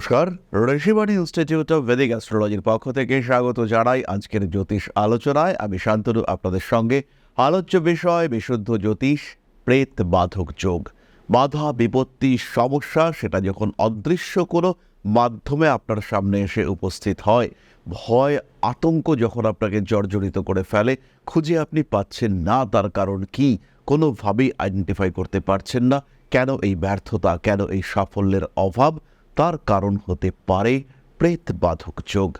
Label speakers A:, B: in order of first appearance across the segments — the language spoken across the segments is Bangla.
A: নমস্কার ঋষিবাণী ইনস্টিটিউট অফ ভেদিক অ্যাস্ট্রোলজির পক্ষ থেকে স্বাগত জানাই আজকের জ্যোতিষ আলোচনায়। আমি শান্তনু, আপনাদের সঙ্গে আলোচ্য বিষয়, বিশুদ্ধ জ্যোতিষ, প্রেত বাধক যোগ। বাধা, বিপত্তি, সমস্যা, সেটা যখন অদৃশ্য কোনো মাধ্যমে আপনার সামনে এসে উপস্থিত হয়, ভয়, আতঙ্ক যখন আপনাকে জর্জরিত করে ফেলে, খুঁজে আপনি পাচ্ছেন না, তার কারণ কি? কোনোভাবেই আইডেন্টিফাই করতে পারছেন না। কেন এই ব্যর্থতা? কেন এই সাফল্যের অভাব? তার কারণ হতে পারে প্রেত বাধক যোগ।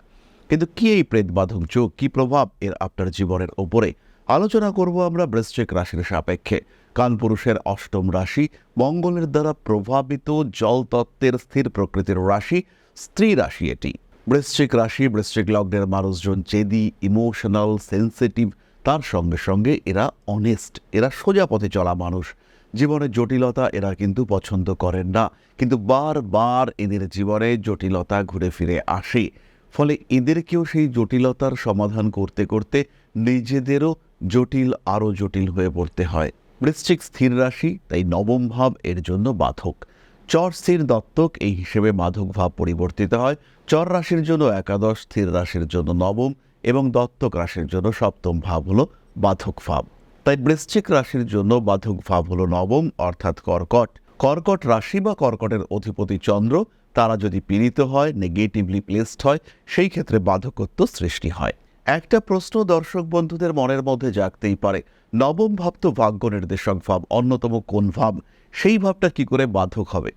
A: কিন্তু কি এই প্রেত বাধক যোগ? কি প্রভাব এর আপনার জীবনের ওপরে? আলোচনা করব আমরা বৃশ্চিক রাশির সাপেক্ষে। কানপুরুষের অষ্টম রাশি, মঙ্গলের দ্বারা প্রভাবিত জল তত্ত্বের স্থির প্রকৃতির রাশি, স্ত্রী রাশি এটি। বৃশ্চিক রাশি, বৃশ্চিক লগ্নের মানুষজন জেদি, ইমোশনাল, সেন্সিটিভ, তার সঙ্গে সঙ্গে এরা অনেস্ট এরা সোজা পথে চলা মানুষ। জীবনের জটিলতা এরা কিন্তু পছন্দ করেন না। কিন্তু বারবার এদের জীবনে জটিলতা ঘুরে ফিরে আসে। ফলে এদেরকেও সেই জটিলতার সমাধান করতে করতে নিজেদেরও জটিল, আরও জটিল হয়ে পড়তে হয়। বৃশ্চিক স্থির রাশি, তাই নবম ভাব এর জন্য বাধক। চর স্থির দত্তক, এই হিসেবে মাধক ভাব পরিবর্তিত হয়। চর রাশির জন্য একাদশ, স্থির রাশির জন্য নবম এবং দত্তক রাশির জন্য সপ্তম ভাব হলো বাধক ভাব। তাই বৃশ্চিক রাশির জন্য বাধক ভাব হল নবম, অর্থাৎ কর্কট। কর্কট রাশি বা কর্কটের অধিপতি চন্দ্র, তারা যদি পীড়িত হয় নেগেটিভলি প্লেসড হয়, সেই ক্ষেত্রে বাধকত্ব সৃষ্টি হয়। একটা প্রশ্ন দর্শক বন্ধুদের মনের মধ্যে জাগতেই পারে, নবম ভাব তো ভাগ্য নির্দেশক ভাব, অন্যতম কোন ভাব? সেই ভাবটা কি করে বাধক হবে?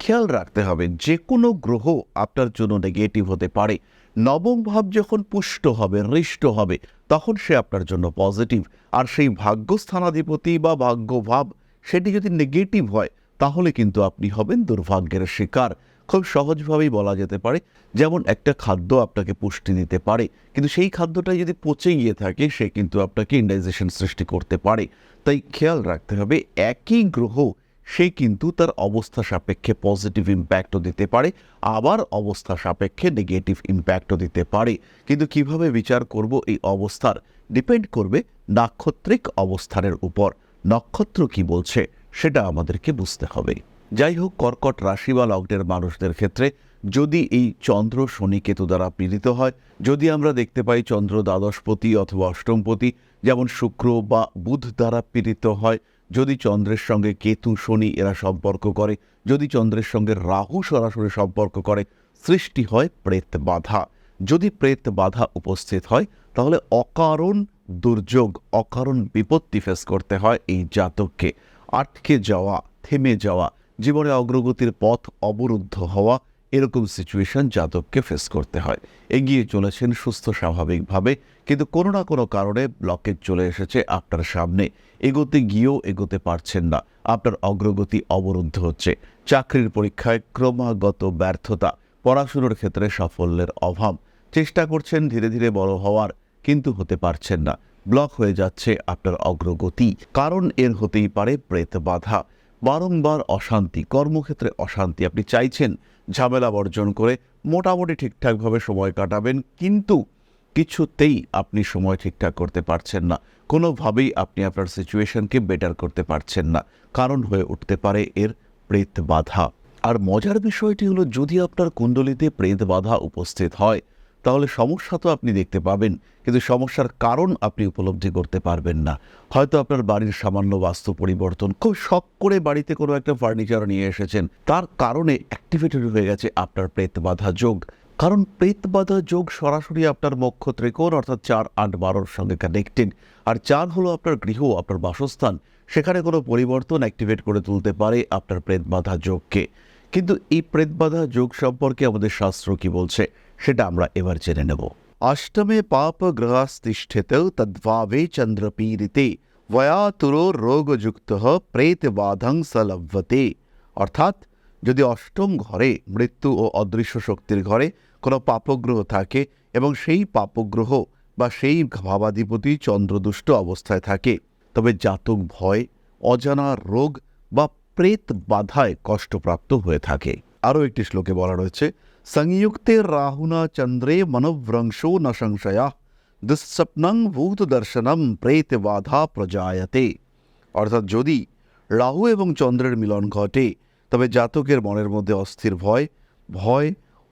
A: খেয়াল রাখতে হবে যে কোনো গ্রহ আপনার জন্য নেগেটিভ হতে পারে। নবম ভাব যখন পুষ্ট হবে, হৃষ্ট হবে, তখন সে আপনার জন্য পজিটিভ আর সেই ভাগ্যস্থানাধিপতি বা ভাগ্যভাব, সেটি যদি নেগেটিভ হয়, তাহলে কিন্তু আপনি হবেন দুর্ভাগ্যের শিকার। খুব সহজভাবেই বলা যেতে পারে, যেমন একটা খাদ্য আপনাকে পুষ্টি দিতে পারে, কিন্তু সেই খাদ্যটা যদি পচে গিয়ে থাকে, সে কিন্তু আপনাকে ইন্ডাইজেশন সৃষ্টি করতে পারে। তাই খেয়াল রাখতে হবে, একই গ্রহ সে কিন্তু তার অবস্থা সাপেক্ষে পজিটিভ ইম্প্যাক্টও দিতে পারে, আবার অবস্থা সাপেক্ষে নেগেটিভ ইম্প্যাক্টও দিতে পারে। কিন্তু কীভাবে বিচার করব এই অবস্থার? ডিপেন্ড করবে নাক্ষত্রিক অবস্থানের উপর। নক্ষত্র কি বলছে, সেটা আমাদেরকে বুঝতে হবে। যাই হোক, কর্কট রাশি বা লগ্নের মানুষদের ক্ষেত্রে যদি এই চন্দ্র শনি কেতু দ্বারা পীড়িত হয়, যদি আমরা দেখতে পাই চন্দ্র দ্বাদশপতি অথবা অষ্টমপতি যেমন শুক্র বা বুধ দ্বারা পীড়িত হয় যদি চন্দ্রের সঙ্গে কেতু, শনি এরা সম্পর্ক করে, যদি চন্দ্রের সঙ্গে রাহু সরাসরি সম্পর্ক করে, সৃষ্টি হয় প্রেত বাধা। যদি প্রেত বাধা উপস্থিত হয়, তাহলে অকারণ দুর্যোগ, অকারণ বিপত্তি ফেস করতে হয় এই জাতককে। আটকে যাওয়া, থেমে যাওয়া, জীবনে অগ্রগতির পথ অবরুদ্ধ হওয়া এরকম সিচুয়েশন যাদবকে ফেস করতে হয়। এগিয়ে চলেছেন সুস্থ স্বাভাবিকভাবে, কিন্তু কোনো না কোনো কারণে ব্লকেজ চলে এসেছে আপনার সামনে। এগোতে গিয়েও এগোতে পারছেন না। আপনার অগ্রগতি অবরুদ্ধ হচ্ছে। চাকরির পরীক্ষায় ক্রমাগত ব্যর্থতা, পড়াশুনোর ক্ষেত্রে সাফল্যের অভাব। চেষ্টা করছেন ধীরে ধীরে বড় হওয়ার, কিন্তু হতে পারছেন না। ব্লক হয়ে যাচ্ছে আপনার অগ্রগতি। কারণ এর হতেই পারে প্রেত বাধা। বারংবার অশান্তি, কর্মক্ষেত্রে অশান্তি। আপনি চাইছেন ঝামেলা বর্জন করে মোটামুটি ঠিকঠাকভাবে সময় কাটাবেন, কিন্তু কিছুতেই আপনি সময় ঠিকঠাক করতে পারছেন না। কোনোভাবেই আপনি আপনার সিচুয়েশনকে বেটার করতে পারছেন না। কারণ হয়ে উঠতে পারে এর প্রেত বাধা। আর মজার বিষয়টি হলো, যদি আপনার কুণ্ডলিতে প্রেত বাধা উপস্থিত হয় তাহলে সমস্যা তো আপনি দেখতে পাবেন, কিন্তু সমস্যার কারণ আপনি উপলব্ধি করতে পারবেন না। হয়তো আপনার বাড়ির সামান্য বাস্তু পরিবর্তন, খুব শখ করে বাড়িতে কোনো একটা ফার্নিচার নিয়ে এসেছেন, তার কারণে অ্যাক্টিভেটেড হয়ে গেছে আপনার প্রেত বাধা যোগ। কারণ প্রেত বাধা যোগ সরাসরি আপনার মক্ষ ত্রিকোণ অর্থাৎ চার আট বারোর সঙ্গে কানেক্টেড আর চার হলো আপনার গৃহ, আপনার বাসস্থান, সেখানে কোনো পরিবর্তন অ্যাক্টিভেট করে তুলতে পারে আপনার প্রেত বাধা যোগকে। কিন্তু এই প্রেত বাধা যোগ সম্পর্কে আমাদের শাস্ত্র কি বলছে? সেটা আমরা এবার জেনে নেব। অষ্টমে পাপ গ্রহাস্তিষ্ঠিত তদ্ভাবে চন্দ্রপীড়িতে ভয়াতুরো রোগযুক্ত প্রেত বাধং সলভ্যতে। অর্থাৎ যদি অষ্টম ঘরে মৃত্যু ও অদৃশ্য শক্তির ঘরে কোনো পাপগ্রহ থাকে এবং সেই পাপগ্রহ বা সেই ভাবাধিপতি চন্দ্রদুষ্ট অবস্থায় থাকে, তবে জাতক ভয়, অজানা রোগ বা প্রেত বাধায় কষ্টপ্রাপ্ত হয়ে থাকে। আরও একটি শ্লোকে বলা রয়েছে সংযুক্তে রাহুনা চন্দ্রে মনোভ্রংশো ন সংশয়া দুঃস্বপ্নং ভূত দর্শনম প্রেত বাধা প্রজায়তে অর্থাৎ যদি রাহু এবং চন্দ্রের মিলন ঘটে তবে জাতকের মনের মধ্যে অস্থির ভয় ভয়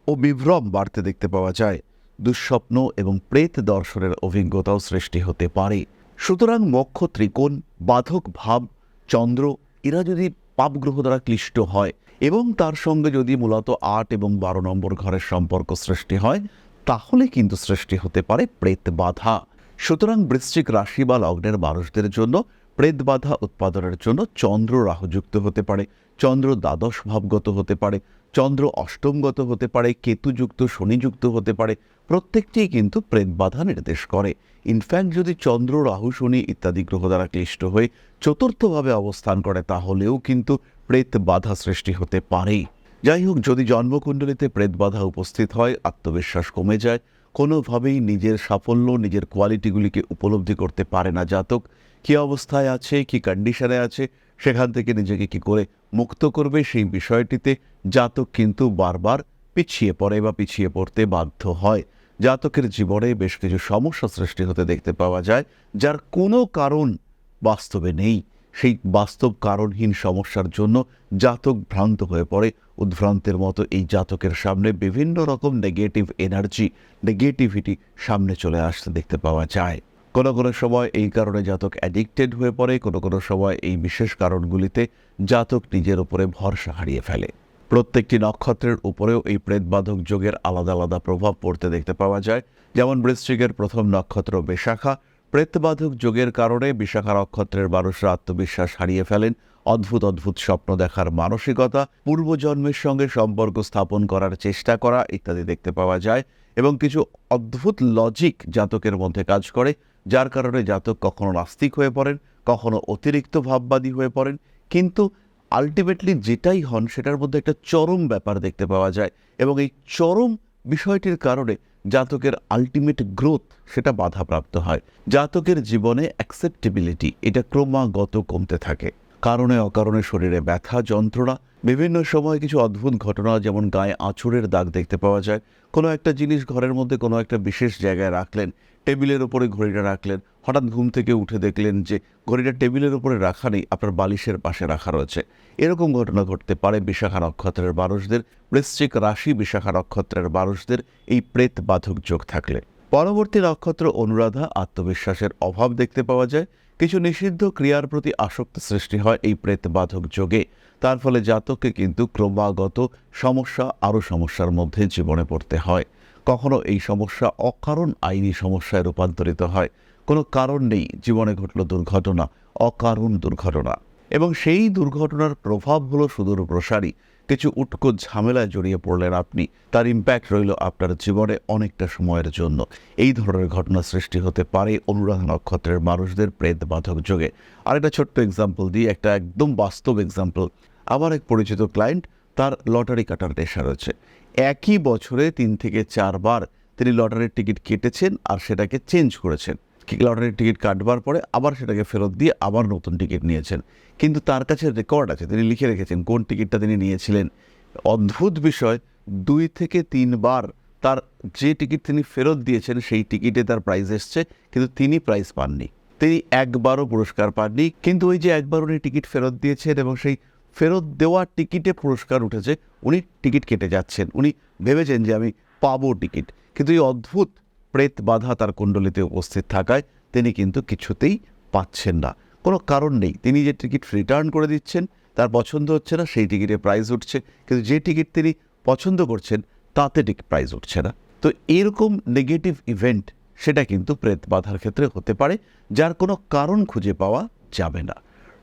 A: ও বিভ্রম বাড়তে দেখতে পাওয়া যায় দুঃস্বপ্ন এবং প্রেত দর্শনের অভিজ্ঞতাও সৃষ্টি হতে পারে সুতরাং মক্ষ ত্রিকোণ বাধক ভাব চন্দ্র এরা যদি পাপগ্রহ দ্বারা ক্লিষ্ট হয় এবং তার সঙ্গে যদি মূলত আট এবং বারো নম্বর ঘরের সম্পর্ক সৃষ্টি হয়, তাহলে কিন্তু সৃষ্টি হতে পারে প্রেত বাধা। সুতরাং বৃশ্চিক রাশি বা লগ্নের মানুষদের জন্য প্রেত বাধা উৎপাদনের জন্য চন্দ্র রাহুযুক্ত হতে পারে। চন্দ্র দ্বাদশ ভাবগত হতে পারে। চন্দ্র অষ্টমগত হতে পারে। কেতুযুক্ত, শনিযুক্ত হতে পারে। প্রত্যেকটি কিন্তু প্রেত বাধা নির্দেশ করে। ইনফ্যাক্ট যদি চন্দ্র, রাহু, শনি ইত্যাদি গ্রহ দ্বারা ক্লিষ্ট হয়ে চতুর্থভাবে অবস্থান করে, তাহলেও কিন্তু প্রেত বাধা সৃষ্টি হতে পারে যাই হোক যদি জন্মকুণ্ডলিতে প্রেত বাধা উপস্থিত হয়, আত্মবিশ্বাস কমে যায়। কোনোভাবেই নিজের সাফল্য, নিজের কোয়ালিটিগুলিকে উপলব্ধি করতে পারে না জাতক। কী অবস্থায় আছে, কি কন্ডিশনে আছে, সেখান থেকে নিজেকে কি করে মুক্ত করবে সেই বিষয়টিতে জাতক কিন্তু বারবার পিছিয়ে পড়ে বা পিছিয়ে পড়তে বাধ্য হয়। জাতকের জীবনে বেশ কিছু সমস্যা সৃষ্টি হতে দেখতে পাওয়া যায়, যার কোনো কারণ বাস্তবে নেই। সেই বাস্তব কারণহীন সমস্যার জন্য জাতক ভ্রান্ত হয়ে পড়ে। উদ্ভ্রান্তের মতো এই জাতকের সামনে বিভিন্ন রকম নেগেটিভ এনার্জি নেগেটিভিটি সামনে চলে আসতে দেখতে পাওয়া যায়। কোনো কোনো সময় এই কারণে জাতক অ্যাডিক্টেড হয়ে পড়ে, কোনো কোনো সময় এই বিশেষ কারণগুলিতে জাতক নিজের উপরে ভরসা হারিয়ে ফেলে। প্রত্যেকটি নক্ষত্রের উপরেও এই প্রেতবাধক যোগের আলাদা আলাদা প্রভাব পড়তে দেখতে পাওয়া যায়। যেমন বৃশ্চিকের প্রথম নক্ষত্র বিশাখা প্রেতবাধক যোগের কারণে বিশাখা নক্ষত্রের মানুষরা আত্মবিশ্বাস হারিয়ে ফেলেন। অদ্ভুত অদ্ভুত স্বপ্ন দেখার মানসিকতা, পূর্বজন্মের সঙ্গে সম্পর্ক স্থাপন করার চেষ্টা করা ইত্যাদি দেখতে পাওয়া যায় এবং কিছু অদ্ভুত লজিক জাতকের মধ্যে কাজ করে, যার কারণে জাতক কখনো নাস্তিক হয়ে পড়েন, কখনো অতিরিক্ত ভাববাদী হয়ে পড়েন। কিন্তু আলটিমেটলি যেটাই হন, সেটার মধ্যে একটা চরম ব্যাপার দেখতে পাওয়া যায় এবং এই চরম বিষয়টির কারণে জাতকের আলটিমেট গ্রোথ সেটা বাধাপ্রাপ্ত হয়। জাতকের জীবনে অ্যাকসেপ্টেবিলিটি এটা ক্রমাগত কমতে থাকে। কারণে অকারণে শরীরে ব্যথা, যন্ত্রণা, বিভিন্ন সময় কিছু অদ্ভুত ঘটনা, যেমন গায়ে আঁচড়ের দাগ দেখতে পাওয়া যায়। কোনো একটা জিনিস ঘরের মধ্যে কোনো একটা বিশেষ জায়গায় রাখলেন টেবিলের ওপরে ঘড়িটা রাখলেন। হঠাৎ ঘুম থেকে উঠে দেখলেন যে ঘড়িটা টেবিলের উপরে রাখা নেই, আপনার বালিশের পাশে রাখা রয়েছে। এরকম ঘটনা ঘটতে পারে বিশাখা নক্ষত্রের মানুষদের। বৃশ্চিক রাশি বিশাখা নক্ষত্রের মানুষদের এই প্রেত বাধক যোগ থাকলে। পরবর্তী নক্ষত্র অনুরাধা আত্মবিশ্বাসের অভাব দেখতে পাওয়া যায়। কিছু নিষিদ্ধ ক্রিয়ার প্রতি আসক্ত সৃষ্টি হয় এই প্রেত বাধক যোগে। তার ফলে জাতককে কিন্তু ক্রমাগত সমস্যা, আরও সমস্যার মধ্যে জীবনে পড়তে হয়। কখনো এই সমস্যা অকারণ আইনি সমস্যায় রূপান্তরিত হয়। কোনো কারণ নেই, জীবনে ঘটল দুর্ঘটনা, অকারণ দুর্ঘটনা। এবং সেই দুর্ঘটনার প্রভাব হলো সুদূর প্রসারী। কিছু উটকো ঝামেলায় জড়িয়ে পড়লেন আপনি। তার ইম্প্যাক্ট রইল আপনার জীবনে অনেকটা সময়ের জন্য। এই ধরনের ঘটনা সৃষ্টি হতে পারে অনুরাধা নক্ষত্রের মানুষদের প্রেত বাধক যোগে। আরেকটা ছোট্ট এক্সাম্পল দিই, একটা একদম বাস্তব এক্সাম্পল আমার এক পরিচিত ক্লায়েন্ট তার লটারি কাটার নেশা রয়েছে। একই বছরে তিন থেকে চারবার তিনি লটারির টিকিট কেটেছেন আর সেটাকে চেঞ্জ করেছেন। লটারির টিকিট কাটবার পরে আবার সেটাকে ফেরত দিয়ে আবার নতুন টিকিট নিয়েছেন। কিন্তু তার কাছে রেকর্ড আছে, তিনি লিখে রেখেছেন কোন টিকিটটা তিনি নিয়েছিলেন। অদ্ভুত বিষয়, দুই থেকে তিনবার তার যে টিকিট তিনি ফেরত দিয়েছেন সেই টিকিটে তার প্রাইজ এসছে, কিন্তু তিনি প্রাইজ পাননি। তিনি একবারও পুরস্কার পাননি, কিন্তু ওই যে একবার উনি টিকিট ফেরত দিয়েছেন এবং সেই ফেরত দেওয়া টিকিটে পুরস্কার উঠেছে। উনি টিকিট কেটে যাচ্ছেন। উনি ভেবেছেন যে আমি পাবো টিকিট। কিন্তু এই অদ্ভুত প্রেত বাধা তার কুণ্ডলিতে উপস্থিত থাকায় তিনি কিন্তু কিছুতেই পাচ্ছেন না। কোনো কারণ নেই। তিনি যে টিকিট রিটার্ন করে দিচ্ছেন, তার পছন্দ হচ্ছে না, সেই টিকিটে প্রাইজ উঠছে। কিন্তু যে টিকিট তিনি পছন্দ করছেন, তাতে টিকিট প্রাইজ উঠছে না। তো এরকম নেগেটিভ ইভেন্ট, সেটা কিন্তু প্রেত বাধার ক্ষেত্রে হতে পারে, যার কোনো কারণ খুঁজে পাওয়া যাবে না।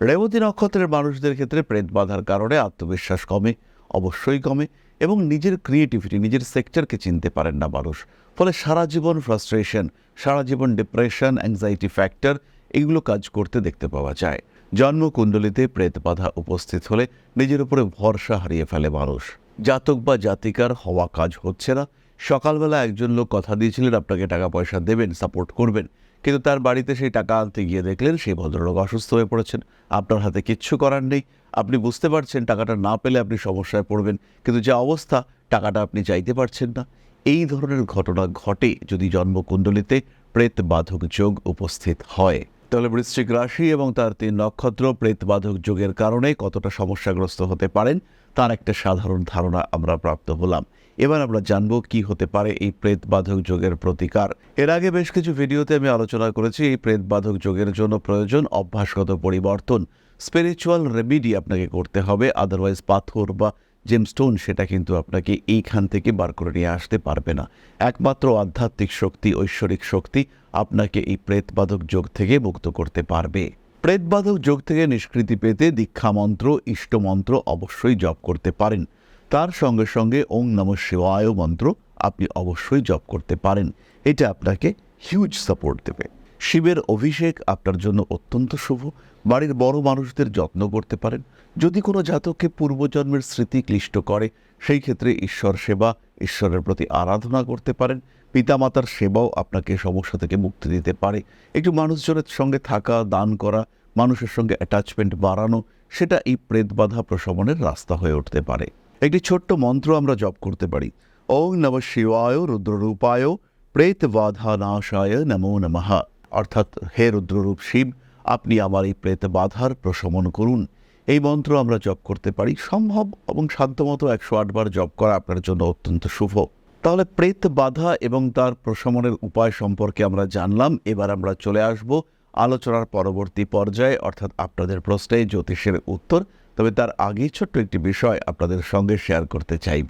A: রেবতী নক্ষত্রের মানুষদের ক্ষেত্রে প্রেত বাধার কারণে আত্মবিশ্বাস কমে, অবশ্যই কমে এবং নিজের ক্রিয়েটিভিটি নিজের সেক্টরকে চিনতে পারেন না মানুষ। ফলে সারা জীবন ফ্রাস্ট্রেশন সারা জীবন ডিপ্রেশন অ্যাংজাইটি ফ্যাক্টর এগুলো কাজ করতে দেখতে পাওয়া যায়। জন্মকুণ্ডলিতে প্রেত বাধা উপস্থিত হলে নিজের উপরে ভরসা হারিয়ে ফেলে মানুষ। জাতক বা জাতিকার হওয়া কাজ হচ্ছে না। সকালবেলা একজন লোক কথা দিয়েছিলেন, আপনাকে টাকা পয়সা দেবেন সাপোর্ট করবেন। কিন্তু তার বাড়িতে সেই টাকা আনতে গিয়ে দেখলেন সেই ভদ্রলোক অসুস্থ হয়ে পড়েছেন। আপনার হাতে কিচ্ছু করার নেই। আপনি বুঝতে পারছেন টাকাটা না পেলে আপনি সমস্যায় পড়বেন। কিন্তু যে অবস্থা, টাকাটা আপনি চাইতে পারছেন না। এই ধরনের ঘটনা ঘটে যদি জন্মকুণ্ডলিতে প্রেত বাধক যোগ উপস্থিত হয়।
B: তাহলে বৃশ্চিক রাশি এবং তার তিন নক্ষত্র প্রেতবাধক যোগের কারণে কতটা সমস্যাগ্রস্ত হতে পারেন? তার একটা সাধারণ ধারণা আমরা প্রাপ্ত হলাম। এবার আমরা জানব কি হতে পারে এই প্রেতবাধক যোগের প্রতিকার। এর আগে বেশ কিছু ভিডিওতে আমি আলোচনা করেছি এই প্রেতবাধক যোগের জন্য প্রয়োজন অভ্যাসগত পরিবর্তন। স্পিরিচুয়াল রেমিডি আপনাকে করতে হবে আদারওয়াইজ পাথর বা জেমস্টোন সেটা কিন্তু আপনাকে এইখান থেকে বার করে নিয়ে আসতে পারবে না। একমাত্র আধ্যাত্মিক শক্তি, ঐশ্বরিক শক্তি আপনাকে এই প্রেতবাধক যোগ থেকে মুক্ত করতে পারবে। প্রেতবাধক যোগ থেকে নিষ্কৃতি পেতে দীক্ষা মন্ত্র ইষ্টমন্ত্র অবশ্যই জপ করতে পারেন। তার সঙ্গে সঙ্গে ওং নম শিবায় মন্ত্র আপনি অবশ্যই জপ করতে পারেন। এটা আপনাকে হিউজ সাপোর্ট দেবে। শিবের অভিষেক আপনার জন্য অত্যন্ত শুভ। বাড়ির বড় মানুষদের যত্ন করতে পারেন। যদি কোনো জাতককে পূর্বজন্মের স্মৃতি ক্লিষ্ট করে, সেই ক্ষেত্রে ঈশ্বর সেবা, ঈশ্বরের প্রতি আরাধনা করতে পারেন। পিতামাতার সেবাও আপনাকে সমস্যা থেকে মুক্তি দিতে পারে। একটু মানুষজনের সঙ্গে থাকা, দান করা, মানুষের সঙ্গে অ্যাটাচমেন্ট বাড়ানো, সেটা এই প্রেতবাধা প্রশমনের রাস্তা হয়ে উঠতে পারে। একটি ছোট্ট মন্ত্র আমরা জপ করতে পারি। ওং নম শিবায় রুদ্ররূপায় প্রেতবাধা নাশায় নমো নমঃ। অর্থাৎ হে রুদ্ররূপ শিব, আপনি আমার এই প্রেত বাধার প্রশমন করুন। এই মন্ত্র আমরা জপ করতে পারি। সম্ভব এবং সাধ্যমতো একশো আটবার জপ করা আপনার জন্য অত্যন্ত শুভ। তাহলে প্রেত বাধা এবং তার প্রশমনের উপায় সম্পর্কে আমরা জানলাম। এবার আমরা চলে আসব আলোচনার পরবর্তী পর্যায়ে, অর্থাৎ আপনাদের প্রশ্নে জ্যোতিষের উত্তর। তবে তার আগেই ছোট্ট একটি বিষয় আপনাদের সঙ্গে শেয়ার করতে চাইব।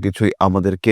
A: কিছুই আমাদেরকে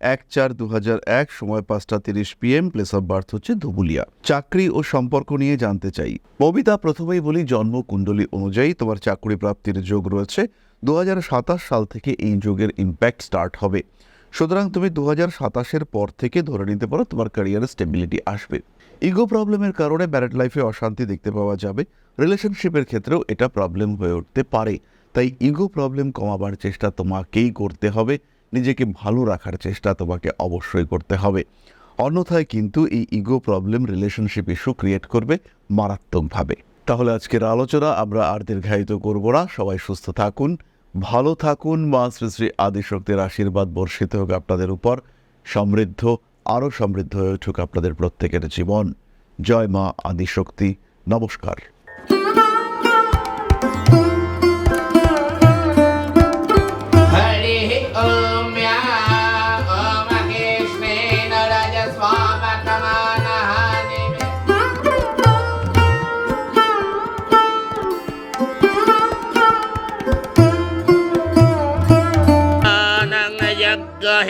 A: এক চার দু এক, সময় পাঁচটা তিরিশ পিএম প্লেস অফ বার্থ হচ্ছে ধুবুলিয়া। চাকরি ও সম্পর্ক নিয়ে জানতে চাই। ববিতা, প্রথমেই বলি, জন্ম কুণ্ডলী অনুযায়ী তোমার চাকরি প্রাপ্তির যোগ রয়েছে। দু হাজার সাতাশ সাল থেকে এই যোগের ইম্প্যাক্ট স্টার্ট হবে। সুতরাং তুমি দু হাজার সাতাশের পর থেকে ধরে নিতে পারো, তোমার ক্যারিয়ারে স্টেবিলিটি আসবে। ইগো প্রবলেমের কারণে ম্যারেড লাইফে অশান্তি দেখতে পাওয়া যাবে। রিলেশনশিপের ক্ষেত্রেও এটা প্রবলেম হয়ে উঠতে পারে। তাই ইগো প্রবলেম কমাবার চেষ্টা তোমাকেই করতে হবে। নিজেকে ভালো রাখার চেষ্টা তোমাকে অবশ্যই করতে হবে। অন্যথায় কিন্তু এই ego problem relationship issue create করবে মারাত্মকভাবে। তাহলে আজকের আলোচনা আমরা আর দীর্ঘায়িত করব না। সবাই সুস্থ থাকুন, ভালো থাকুন, মা শ্রী শ্রী আদিশক্তির আশীর্বাদ বর্ষিত হোক আপনাদের উপর। সমৃদ্ধ, আরও সমৃদ্ধ হয়ে উঠুক আপনাদের প্রত্যেকের জীবন। জয় মা আদিশক্তি। নমস্কার।